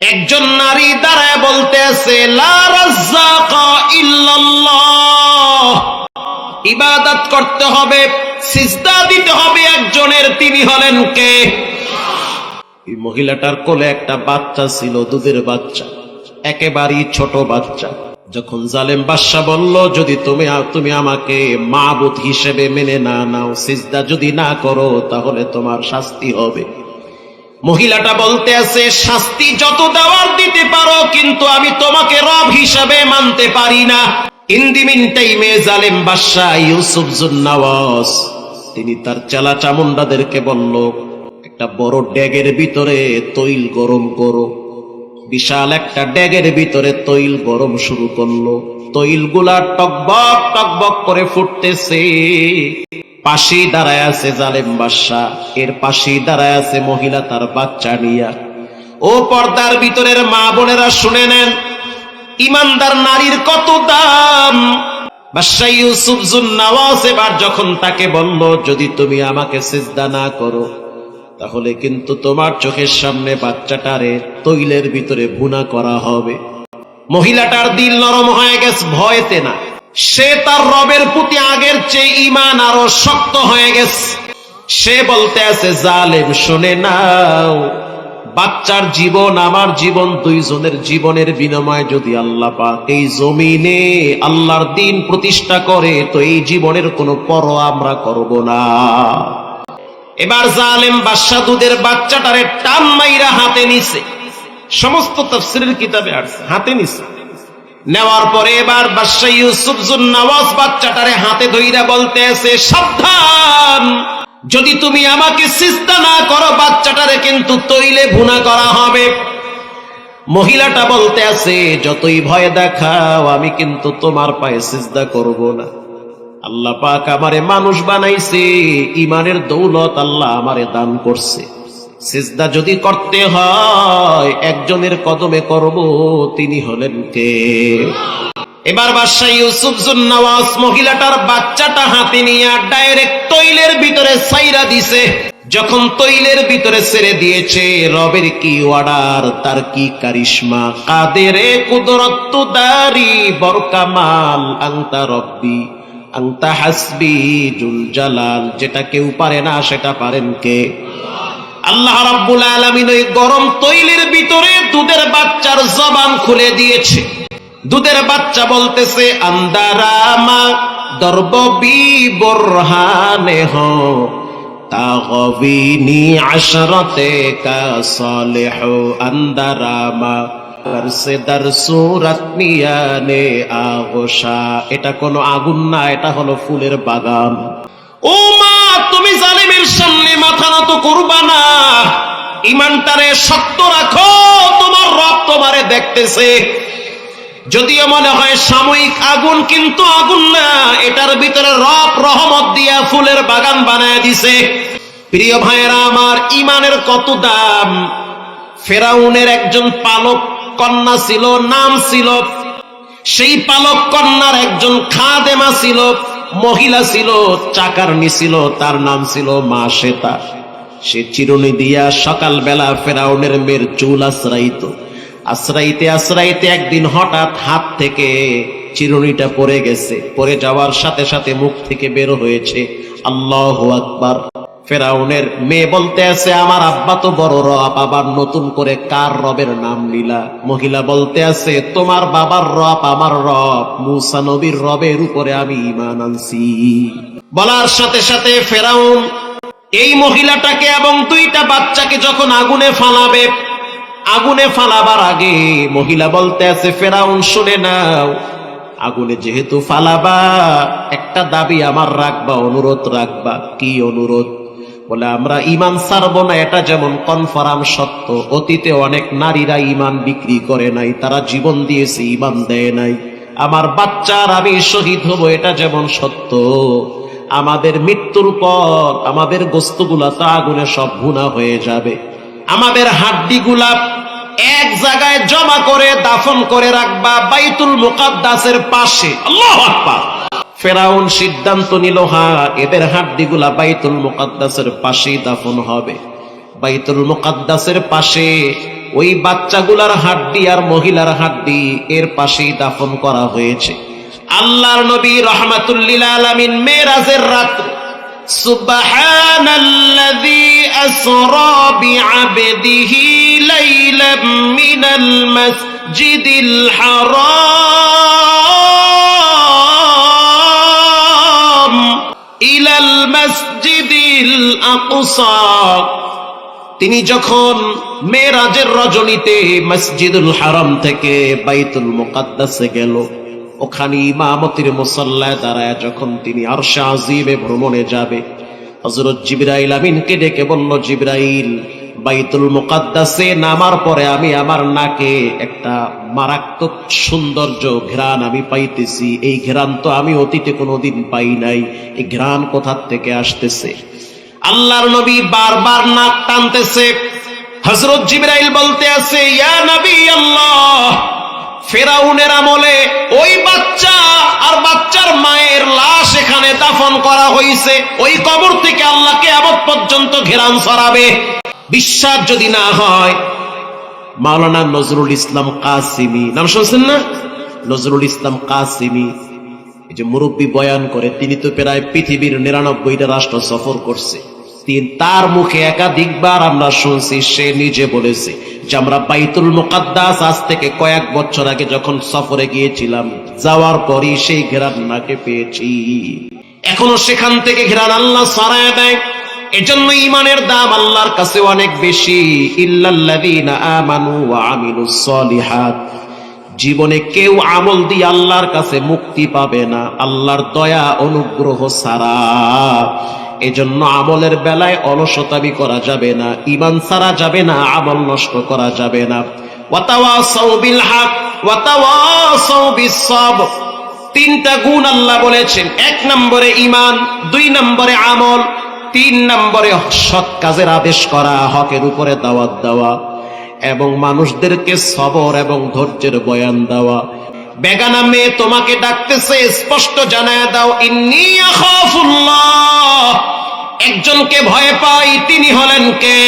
একজন নারী দাঁড়ায় বলতে আছে ইবাদত করতে হবে, সিজদা দিতে হবে একজনের, তিনি হলেন কে? মহিলাটার কোলে একটা বাচ্চা ছিল, দুধের বাচ্চা, একেবারেই ছোট বাচ্চা। যখন জালেম বাদশা বলল, যদি তুমি তুমি আমাকে মাবুত হিসেবে মেনে না নাও, সিজদা যদি না করো, তাহলে তোমার শাস্তি হবে। মহিলাটা বলতে আছে, শাস্তি যত দেওয়ার দিতে পারো, কিন্তু আমি তোমাকে রব হিসাবে মানতে পারি না। ইন্দিমিন টাইমে জালেম বাদশাহ ইউসুফ তিনি তার চালা চামুন্ডাদেরকে বলল, একটা বড় ড্যাগের ভিতরে তৈল গরম করো। বিশাল একটা ড্যাগের ভিতরে তৈল গরম শুরু করল। তৈলগুলা টকবক টকবক করে ফুটতেছে। পাশেই দাঁড়ায় আছে জালেম বাদশা এর পাশেই দাঁড়ায় আছে মহিলা তার বাচ্চা নিয়া। ও পর্দার ভিতরের মা বোনেরা শুনে নেন, ইমানদার নারীর কত দাম? বাদশাহ ইউসুফ জুন্নাওয়াজ এবার যখন তাকে বলল, যদি তুমি আমাকে সিজদা না করো তাহলে কিন্তু তোমার চোখের সামনে বাচ্চাটারে তৈলের ভিতরে ভুনা করা হবে। মহিলাটার দিল নরম হয়ে গেছে, ভয়তে না। সে তার রবের প্রতি আগের চেয়ে ইমান আরও শক্ত হয়ে গেছে। সে বলতে আছে, জালেম, শুনে নাও। বাচ্চার জীবন আমার জীবন, দুইজনের জীবনের বিনিময়ে যদি আল্লাহ পাক এই জমিনে আল্লাহর দিন প্রতিষ্ঠা করে, তো এই জীবনের কোনো পরোয়া আমরা করব না। এবার জালেম বাদশা দুধের বাচ্চাটারে টান মাইরা হাতে নিছে। সমস্ত তফসিলের কিতাবে আসছে, হাতে নিছে। নেওয়ার পরে এবার বাদশা ইউসুফ নওয়াজ বাচ্চাটারে হাতে ধইরা বলতে আছে সাবধান! যদি তুমি আমাকে সিস্তা না করো, বাচ্চাটারে কিন্তু তৈলে ভুনা করা হবে। মহিলাটা বলতে আছে যতই ভয় দেখাও, আমি কিন্তু তোমার পায়ে সিজদা করব না। আল্লাহ পাক আমারে মানুষ বানাইছে ইমানের দৌলত আল্লাহ আমারে দান করছে। সিজদা যদি করতে হয়, একজনের কদমে করব, তিনি হলেন কে? এবার বাদশাহ ইউসুফ জুন্নাওয়াজ মহিলাটার বাচ্চাটা হাতে নিয়ে ডাইরেক্ট তৈলের ভিতরে সাইরা দিছে। যখন তৈলের ভিতরে ছেড়ে দিয়েছে, রবের কি অর্ডার, তার কি কারিশমা? কাদেরে কুদরত্ত দারি বরকামাল আংতা রব্বি। আংতা হাসবি জুল জালাল, যেটা কেউ পারে না, সেটা পারেন কে? আল্লাহ রাব্বুল আলামিন ওই গরম তৈলের ভিতরে দুধের বাচ্চার জবান খুলে দিয়েছে। দুধের বাচ্চা বলতেছে, আন্দারামা দর্ববি বরহানে হ, তাগবিনি আশরতে কা সালেহ, আন্দারামা। ইমানটারে রাখো, তোমার তোমারে দেখতেছে। যদিও মনে হয় সাময়িক আগুন, কিন্তু আগুন না। এটার ভিতরে রব রহমত দিয়া ফুলের বাগান বানায় দিছে। প্রিয় ভাইয়েরা, আমার ইমানের কত দাম? ফেরাউনের একজন পালক কন্যা ছিল, নাম ছিল। সেই পালক কন্যার একজন খাদেমা ছিল, মহিলা ছিল চাকারনি ছিল, তার নাম ছিল মা শ্বেতা। সে চিরুনি দিয়া সকালবেলা ফেরাউনের মেয়ের চুল আশ্রাইত। আশ্রাইতে আশ্রাইতে একদিন হঠাৎ হাত থেকে চিরুনিটা পড়ে গেছে। পড়ে যাওয়ার সাথে সাথে মুখ থেকে বের হয়েছে। আল্লাহ আকবার। ফেরাউনের মেয়ে বলতে আছে, আমার আব্বা তো বড় রব, আবার নতুন করে কার রবের নাম নিলা? মহিলা বলতে আছে, তোমার বাবার রব আমার রব, মুসা নবীর রবের উপরে আমি ইমান আনছি। বলার সাথে সাথে ফেরাউন এই মহিলাটাকে এবং দুইটা বাচ্চাকে যখন আগুনে ফালাবে, আগুনে ফালাবার আগে মহিলা বলতে আছে, ফেরাউন, শুনে নাও, আগুনে যেহেতু ফালাবা, একটা দাবি আমার রাখবা, অনুরোধ রাখবা। কি অনুরোধ? বলে, আমরা ইমান ছাড়বো না, এটা যেমন কনফার্ম সত্য। অতীতে অনেক নারীরা ইমান বিক্রি করে নাই, তারা জীবন দিয়েছে ইমান দেয় নাই। আমার বাচ্চার আমি শহীদ হব, এটা যেমন সত্য। আমাদের মৃত্যুর পর আমাদের গোস্তগুলা তো আগুনে সব ভুনা হয়ে যাবে। আমাদের হাড্ডিগুলা এক জায়গায় জমা করে দাফন করে রাখবা, বাইতুল মুকাদ্দাসের পাশে। আল্লাহ আকবার। ফেরাউন সিদ্ধান্ত নিল হা এদের হাড্ডিগুলা বাইতুল মুকাদ্দাসের পাশেই দাফন হবে বাইতুল মুকাদ্দাসের পাশে ওই বাচ্চাগুলার হাড্ডি আর মহিলার হাড্ডি এর পাশেই দাফন করা হয়েছে আল্লাহর নবী রহমাতুল্লিল আলামিন মেরাজের রাত্রে سبحان الذي أسرى بعبده ليلا من المسجد الحرام তিনি যখন মেয়েরাজের রজনীতে মসজিদুল হারাম থেকে বাইতুল মুকাদ্দাসে গেল ওখানে ইমামতির মুসল্লায় দাঁড়ায় যখন তিনি আরশা আজিমে ভ্রমণে যাবে। হজরত জিব্রাইল আমিনকে ডেকে বলল, জিব্রাইল বাইতুল মুকাদ্দাসে নামার পরে আমি আমার নাকে একটা মারাত্মক সৌন্দর্য ঘ্রাণ আমি পাইতেছি। এই ঘ্রাণ তো আমি অতীতে কোনোদিন পাই নাই। এই ঘ্রাণ কোথার থেকে আসতেছে? আল্লাহর নবী বারবার নাক টানতেছে। হজরত জিব্রাইল বলতে আছে, ইয়া নবী আল্লাহ, ফেরাউনের আমলে ওই বাচ্চা আর বাচ্চার মায়ের লাশ এখানে দাফন করা হয়েছে ওই কবর থেকে আল্লাহকে আবদ পর্যন্ত ঘেরান সরাবে বিশ্বাস যদি না হয়, মাওলানা নজরুল ইসলাম কাসিমি, নাম শুনছেন না? নজরুল ইসলাম কাসিমি, এই যে মুরব্বী বয়ান করে, তিনি তো প্রায় পৃথিবীর নিরানব্বইটা রাষ্ট্র সফর করছে। তার মুখে একাধিকবার আমরা শুনছি, সে নিজে বলেছে যে আমরা বাইতুল মুকাদ্দাস আজ থেকে কয়েক বছর আগে যখন সফরে গিয়েছিলাম, যাওয়ার পরই সেই ঘেরান নাকে পেয়েছি। এখনও সেখান থেকে ঘেরান আল্লাহ সরায় দেয়। এজন্য ইমানের দাম আল্লাহর কাছে অনেক বেশি। ইল্লাল্লাযীনা আমানু সলিহাত। জীবনে কেউ আমল দিয়ে আল্লাহর কাছে মুক্তি পাবে না। আল্লাহর দয়া, অনুগ্রহ ছাড়া। এজন্য আমলের বেলায় অলসতাবি করা যাবে না। ইমান ছাড়া যাবে না, আমল নষ্ট করা যাবে না। তিনটা গুণ আল্লাহ বলেছেন। এক নম্বরে ইমান দুই নম্বরে আমল তিন নম্বরে সৎ কাজের আদেশ করা, হকের উপরে দাওয়াত দেওয়া এবং মানুষদেরকে সবর এবং ধৈর্যের বয়ান দেওয়া। বেগানা মেয়ে তোমাকে ডাকতেছে, স্পষ্ট জানায় দাও, ইন্নি একজনকে ভয় পাই, তিনি হলেন কে?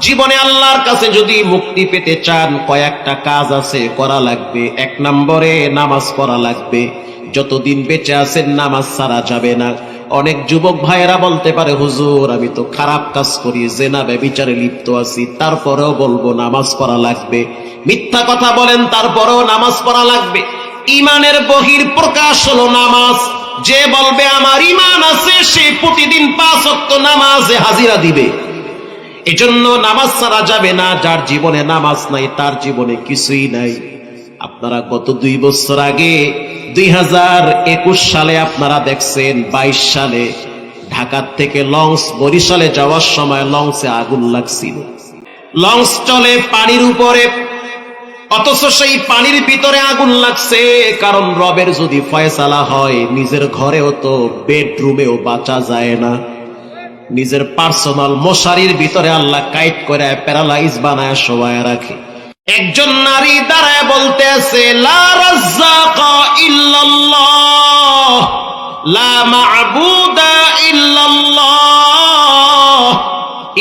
জীবনে আল্লাহর কাছে যদি মুক্তি পেতে চান, কয়েকটা কাজ আছে, করা লাগবে। এক নম্বরে নামাজ পড়া লাগবে। যতদিন বেঁচে আছেন, নামাজ ছাড়া যাবে না। অনেক যুবক ভাইয়েরা বলতে পারে, হুজুর, আমি তো খারাপ কাজ করি, জেনা ব্যবিচারে লিপ্ত আছি, তারপরেও বলব নামাজ পড়া লাগবে। মিথ্যা কথা বলেন, তারপরেও নামাজ পড়া লাগবে। ইমানের বহির প্রকাশ হলো নামাজ। যে বলবে, আমার ইমান আছে, সে প্রতিদিন পাঁচ অক্ত নামাজে হাজিরা দিবে। এজন্য নামাজ ছাড়া যাবে না, যার জীবনে নামাজ নাই, তার জীবনে কিছুই নাই। আপনারা গত দুই বছর আগে দুই হাজার একুশ সালে আপনারা দেখছেন বাইশ সালে ঢাকার থেকে লঞ্চ বরিশালে যাওয়ার সময় লঞ্চে আগুন লাগছিল। লঞ্চ চলে পানির উপরে, অথচ সেই পানির ভিতরে আগুন লাগছে, কারণ রবের যদি ফয়সালা হয়, নিজের ঘরেও তো বেডরুমেও বাঁচা যায় না। নিজের পার্সোনাল মশারির ভিতরে আল্লাহ কাইট করে প্যারালাইজ বানায় সবাই রাখে। একজন নারী দাঁড়ায় বলতে আছে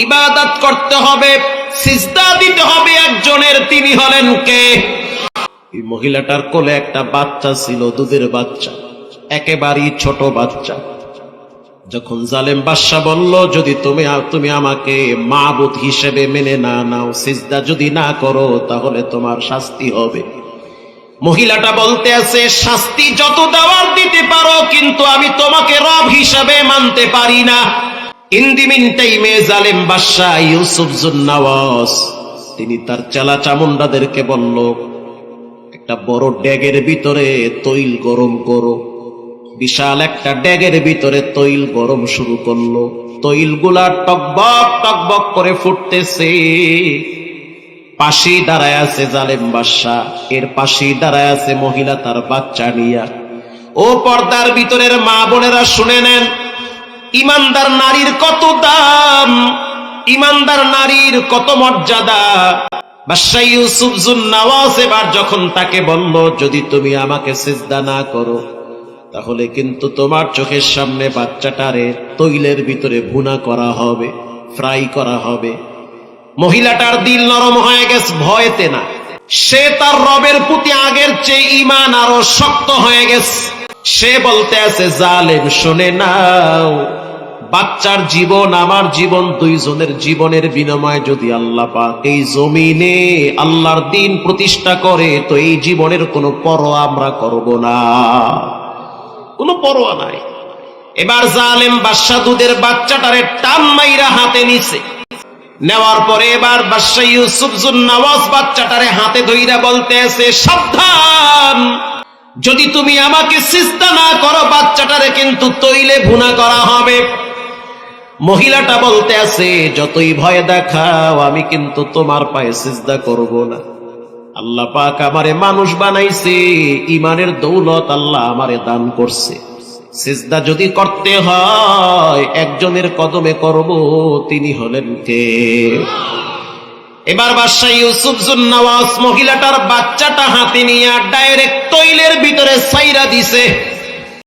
ইবাদত করতে হবে, সিজদা দিতে হবে একজনের, তিনি হলেন কে? এই মহিলাটার কোলে একটা বাচ্চা ছিল, দুধের বাচ্চা, একেবারেই ছোট বাচ্চা। যখন জালেম বাদশাহ বলল, যদি তুমি তুমি আমাকে মাবুদ হিসেবে মেনে না নাও, সিজদা যদি না করো, তাহলে তোমার শাস্তি হবে। মহিলাটা বলতে আছে, শাস্তি যত দেওয়ার দিতে পারো, কিন্তু আমি তোমাকে রব হিসাবে মানতে পারি না। ইন্দিমিন টাইমে জালেম বাদশাহ ইউসুফ জুন্নাওয়াস, তিনি তার চালা চামুন্ডাদেরকে বলল, একটা বড় ড্যাগের ভিতরে তৈল গরম করো। বিশাল একটা ড্যাগের ভিতরে তৈল গরম শুরু করল। তৈলগুলা টকবক টকবক করে ফুটতেছে। পাশেই দাঁড়ায় আছে জালেম বাদশাহ। এর পাশেই দাঁড়ায় আছে মহিলা তার বাচ্চা নিয়া। ও পর্দার ভিতরের মা বোনেরা শুনে নেন, ইমানদার নারীর কত দাম, ইমানদার নারীর কত মর্যাদা। বাদশাহ ইউসুফ জুন্নাওয়াজ এবার যখন তাকে বলল, যদি তুমি আমাকে সিজদা না করো তাহলে কিন্তু তোমার চোখের সামনে বাচ্চাটারে তৈলের ভিতরে ভুনা করা হবে, ফ্রাই করা হবে। মহিলাটার দিল নরম হয়ে গেছে, ভয়তে না। সে তার রবের প্রতি আগের চেয়ে ইমান আরও শক্ত হয়ে গেছে। সে বলতে আছে, জালেম, শুনে নাও। বাচ্চার জীবন আমার জীবন, দুইজনের জীবনের বিনিময়ে যদি আল্লাহ পাক এই জমিনে আল্লাহর দিন প্রতিষ্ঠা করে, তো এই জীবনের কোনো পরোয়া আমরা করব না। কোনো পরোয়া নাই। এবার জালেম বাদশাহ দুধের বাচ্চাটারে টান মাইরা হাতে নিছে। নেওয়ার পরে এবার বাদশাহ ইউসুফ নওয়াজ বাচ্চাটারে হাতে ধইরা বলতে আছে সাবধান! যদি তুমি আমাকে সিস্তা না করো, বাচ্চাটারে কিন্তু তৈলে ভুনা করা হবে। মহিলাটা বলতে আছে যতই ভয় দেখাও, আমি কিন্তু তোমার পায়ে সিজদা করব না। আল্লাহ পাক আমারে মানুষ বানাইছে ইমানের দৌলত আল্লাহ আমারে দান করছে। সিজদা যদি করতে হয়, একজনের কদমে করব, তিনি হলেন কে? এবার বাদশাহ ইউসুফ জুন্নাওয়াজ মহিলাটার বাচ্চাটা হাতে নিয়ে ডাইরেক্ট তৈলের ভিতরে সাইরা দিছে।